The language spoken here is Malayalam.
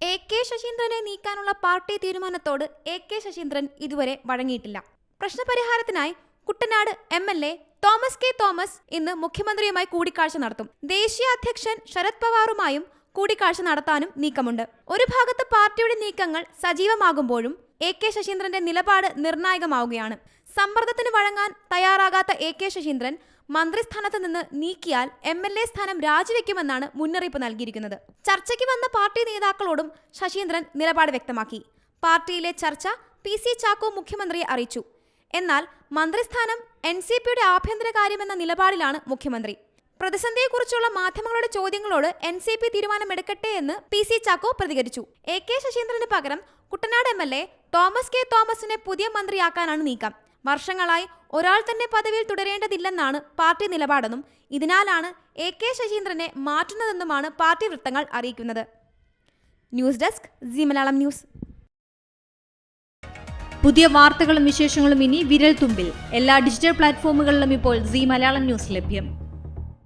എ കെ ശശീന്ദ്രനെ നീക്കാനുള്ള പാർട്ടി തീരുമാനത്തോട് എ കെ ശശീന്ദ്രൻ ഇതുവരെ വഴങ്ങിയിട്ടില്ല. പ്രശ്നപരിഹാരത്തിനായി Kuttanad M L A Thomas K Thomas ഇന്ന് മുഖ്യമന്ത്രിയുമായി കൂടിക്കാഴ്ച നടത്തും. ദേശീയ അധ്യക്ഷൻ ശരത് പവാറുമായും കൂടിക്കാഴ്ച നടത്താനും നീക്കമുണ്ട്. ഒരു ഭാഗത്ത് പാർട്ടിയുടെ നീക്കങ്ങൾ സജീവമാകുമ്പോഴും എ കെ ശശീന്ദ്രന്റെ നിലപാട് നിർണായകമാവുകയാണ്. സമ്മർദ്ദത്തിന് വഴങ്ങാൻ തയ്യാറാകാത്ത എ കെ ശശീന്ദ്രൻ മന്ത്രിസ്ഥാനത്ത് നിന്ന് നീക്കിയാൽ എം എൽ എ സ്ഥാനം രാജിവെക്കുമെന്നാണ് മുന്നറിയിപ്പ് നൽകിയിരിക്കുന്നത്. ചർച്ചയ്ക്ക് വന്ന പാർട്ടി നേതാക്കളോടും ശശീന്ദ്രൻ നിലപാട് വ്യക്തമാക്കി. പാർട്ടിയിലെ ചർച്ച പി സി ചാക്കോ മുഖ്യമന്ത്രിയെ അറിയിച്ചു. എന്നാൽ മന്ത്രിസ്ഥാനം എൻ സി പിയുടെ ആഭ്യന്തര കാര്യമെന്ന നിലപാടിലാണ് മുഖ്യമന്ത്രി. പ്രതിസന്ധിയെക്കുറിച്ചുള്ള മാധ്യമങ്ങളുടെ ചോദ്യങ്ങളോട് എൻ സി പി തീരുമാനമെടുക്കട്ടെ എന്ന് പി സി ചാക്കോ പ്രതികരിച്ചു. എ കെ ശശീന്ദ്രന് പകരം Kuttanad M L A Thomas K തോമസിനെ പുതിയ മന്ത്രിയാക്കാനാണ് നീക്കം. വർഷങ്ങളായി ഒരാൾ തന്നെ പദവിയിൽ തുടരേണ്ടതില്ലെന്നാണ് പാർട്ടി നിലപാടെന്നും ഇതിനാലാണ് എ കെ ശശീന്ദ്രനെ മാറ്റുന്നതെന്നുമാണ് പാർട്ടി വൃത്തങ്ങൾ അറിയിക്കുന്നത്. News desk Zee Malayalam news. പുതിയ വാർത്തകളും വിശേഷങ്ങളും ഇനി വിരൽ തുമ്പിൽ എല്ലാ ഡിജിറ്റൽ പ്ലാറ്റ്ഫോമുകളിലും ഇപ്പോൾ സി മലയാളം ന്യൂസ് ലഭ്യം.